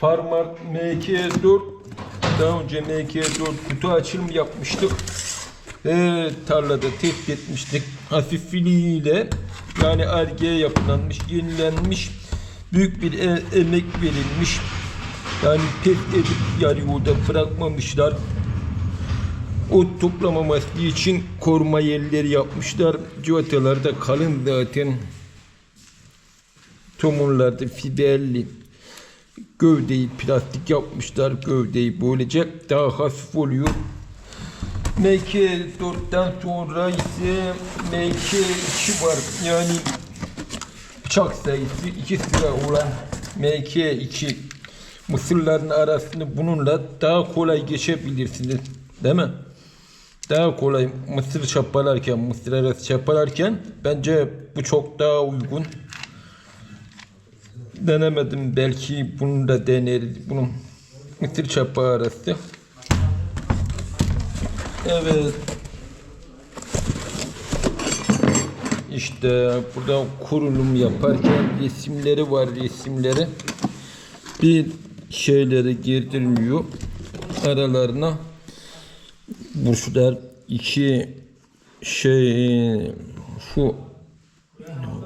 Farmar MK4 daha önce MK4 kutu açılımı yapmıştık. Ee, tarlada test etmiştik. Hafif filiyle yani arge yapılanmış, yenilenmiş büyük bir e- emek verilmiş. Yani test edip yarı yolda bırakmamışlar. Ot toplamaması için koruma yerleri yapmışlar. Civatalar da kalın zaten. Tomunlarda fiberli. Gövdeyi plastik yapmışlar. Gövdeyi böylece daha hafif oluyor. MK4'ten sonra ise MK2 var. Yani bıçak sayısı 2 sıra olan MK2 mısırların arasını bununla daha kolay geçebilirsiniz. Değil mi? Daha kolay mısır çapalarken, mısır arası çapalarken bence bu çok daha uygun. Denemedim belki bunu da deneriz. Bunun mısır çapa arası. Evet. İşte burada kurulum yaparken resimleri var resimleri. Bir şeyleri girdiriliyor aralarına. Burçlar iki şey şu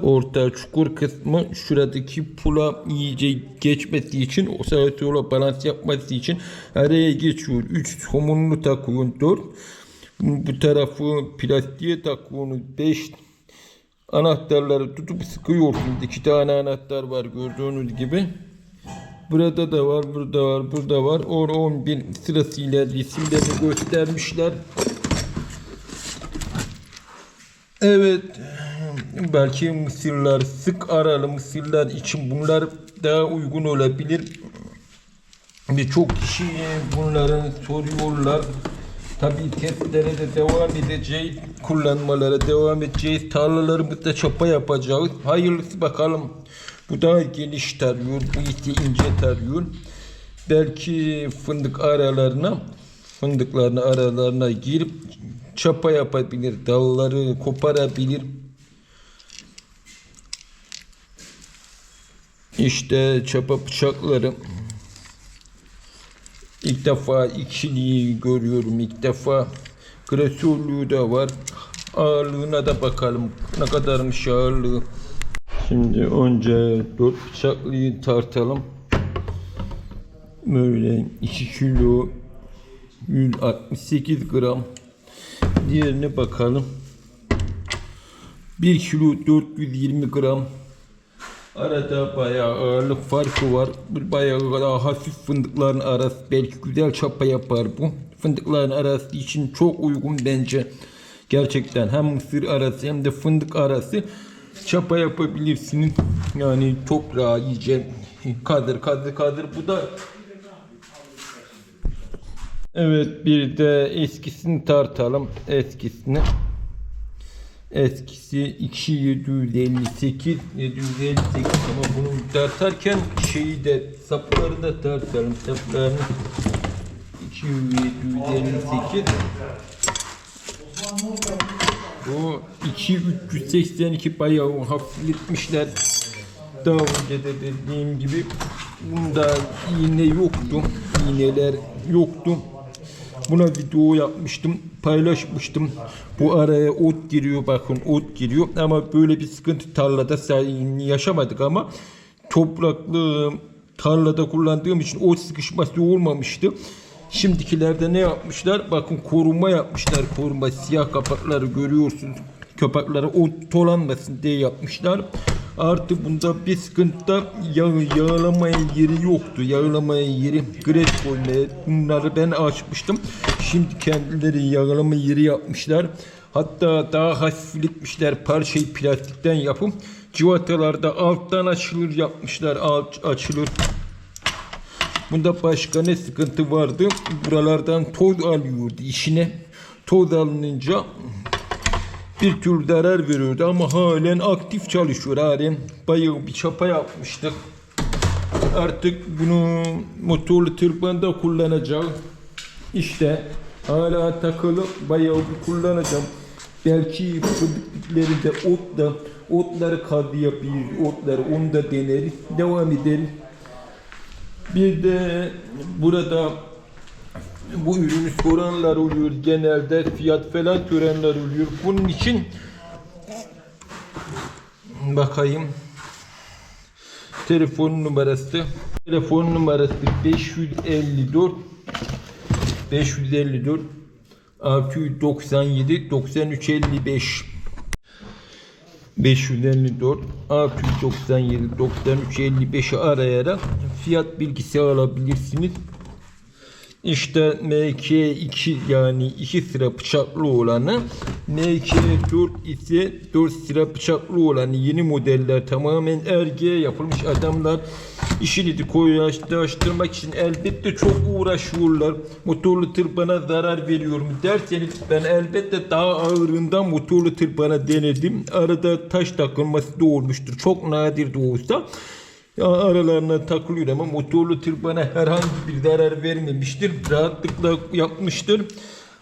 orta çukur kısmı şuradaki pula iyice geçmesi için o sağa sola balans yapması için araya geçiyor. 3 somunlu takıyorsun 4 bu tarafı plastiğe takıyorsunuz 5 anahtarları tutup sıkıyorsunuz. iki tane anahtar var gördüğünüz gibi. Burada da var, burada var, burada var. Or 11 sırasıyla resimlerini göstermişler. Evet. Belki mısırlar, sık aralı mısırlar için bunlar daha uygun olabilir. Birçok kişi bunların soruyorlar. Tabii testlere de devam edeceğiz. Kullanmalara devam edeceğiz. Tarlalarımızda çapa yapacağız. Hayırlısı bakalım. Bu daha geniş tarıyor. Bu ise ince tarıyor. Belki fındık aralarına fındıkların aralarına girip çapa yapabilir. Dalları koparabilir. İşte çapa bıçakları. İlk defa ikiliyi görüyorum. İlk defa gresörlüğü de var. Ağırlığına da bakalım. Ne kadarmış ağırlığı. Şimdi önce dört bıçaklıyı tartalım. Böyle 2 kilo 168 gram. Diğerine bakalım. 1 kilo 420 gram. Arada bayağı ağırlık farkı var. Bayağı daha hafif fındıkların arası belki güzel çapa yapar bu. Fındıkların arası için çok uygun bence. Gerçekten hem mısır arası hem de fındık arası çapa yapabilirsiniz. Yani toprağı iyice kadır kadır kadır. Bu da Evet bir de eskisini tartalım. Eskisini. Eskisi 2758 758 ama bunu tartarken şeyi de sapları da tartalım saplarını 2758 bu 2382 bayağı hafifletmişler daha önce de dediğim gibi bunda iğne yoktu iğneler yoktu. Buna video yapmıştım, paylaşmıştım. Bu araya ot giriyor bakın ot giriyor ama böyle bir sıkıntı tarlada yaşamadık ama topraklı tarlada kullandığım için ot sıkışması olmamıştı. Şimdikilerde ne yapmışlar? Bakın koruma yapmışlar. Koruma siyah kapakları görüyorsunuz. Köpekleri ot dolanmasın diye yapmışlar. Artı bunda bir sıkıntı yağ, yağlamaya yeri yoktu. Yağlamaya yeri gres koymaya bunları ben açmıştım. Şimdi kendileri yağlama yeri yapmışlar. Hatta daha hafifletmişler parçayı plastikten yapıp civatalarda alttan açılır yapmışlar. Alt açılır. Bunda başka ne sıkıntı vardı? Buralardan toz alıyordu işine. Toz alınınca bir tür zarar veriyordu ama halen aktif çalışıyor halen. Bayağı bir çapa yapmıştık. Artık bunu motorlu tırpanda kullanacağım. İşte hala takılı bayağı bir kullanacağım. Belki fındıklarında ot da otları kadı yapıyor, otları onu da deneriz, devam ederiz. Bir de burada bu ürünü soranlar oluyor genelde fiyat falan soranlar oluyor. Bunun için bakayım telefon numarası telefon numarası 554 554 697 93 55 554 697 93 55'i arayarak fiyat bilgisi alabilirsiniz. İşte MK2 yani 2 sıra bıçaklı olanı MK4 ise 4 sıra bıçaklı olanı yeni modeller tamamen erge yapılmış adamlar işini kolaylaştırmak için elbette çok uğraşıyorlar. Motorlu tır bana zarar veriyor mu derseniz ben elbette daha ağırından motorlu tır bana denedim. Arada taş takılması da olmuştur. Çok nadir de olsa. Ya aralarına takılıyor ama motorlu tır bana herhangi bir zarar vermemiştir. Rahatlıkla yapmıştır.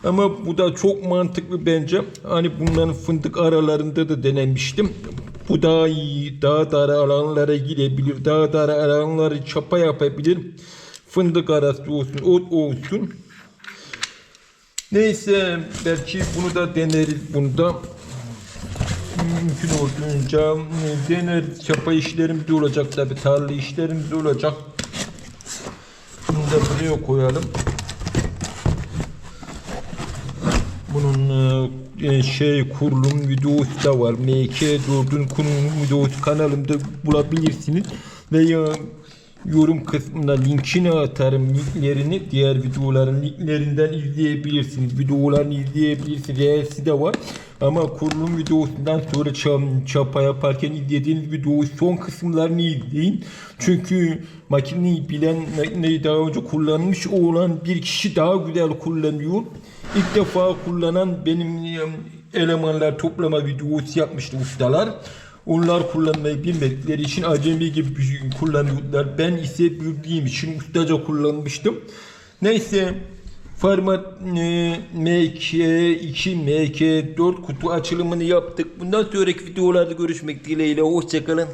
Ama bu da çok mantıklı bence. Hani bunların fındık aralarında da denemiştim. Bu daha iyi, daha dar alanlara girebilir, daha dar alanları çapa yapabilir. Fındık arası olsun, ot olsun. Neyse belki bunu da deneriz bunda mümkün olduğunca e, dener çapa işlerimiz de olacak tabi tarla işlerimiz de olacak. Bunu da buraya koyalım. Bunun e, e, şey kurulum videosu da var. MK4'ün kurulum videosu kanalımda bulabilirsiniz. Veya yorum kısmına linkini atarım. Linklerini diğer videoların linklerinden izleyebilirsiniz. Videolarını izleyebilirsiniz. Reels'i de var. Ama kurulum videosundan sonra çap, çapa yaparken izlediğiniz videoyu son kısımlarını izleyin. Çünkü makineyi bilen makineyi daha önce kullanmış olan bir kişi daha güzel kullanıyor. İlk defa kullanan benim elemanlar toplama videosu yapmıştı ustalar onlar kullanmayı bilmedikleri için acemi gibi kullanıyorlar. Ben ise bildiğim için ustaca kullanmıştım. Neyse format e, MK2, MK4 kutu açılımını yaptık. Bundan sonraki videolarda görüşmek dileğiyle. Hoşçakalın.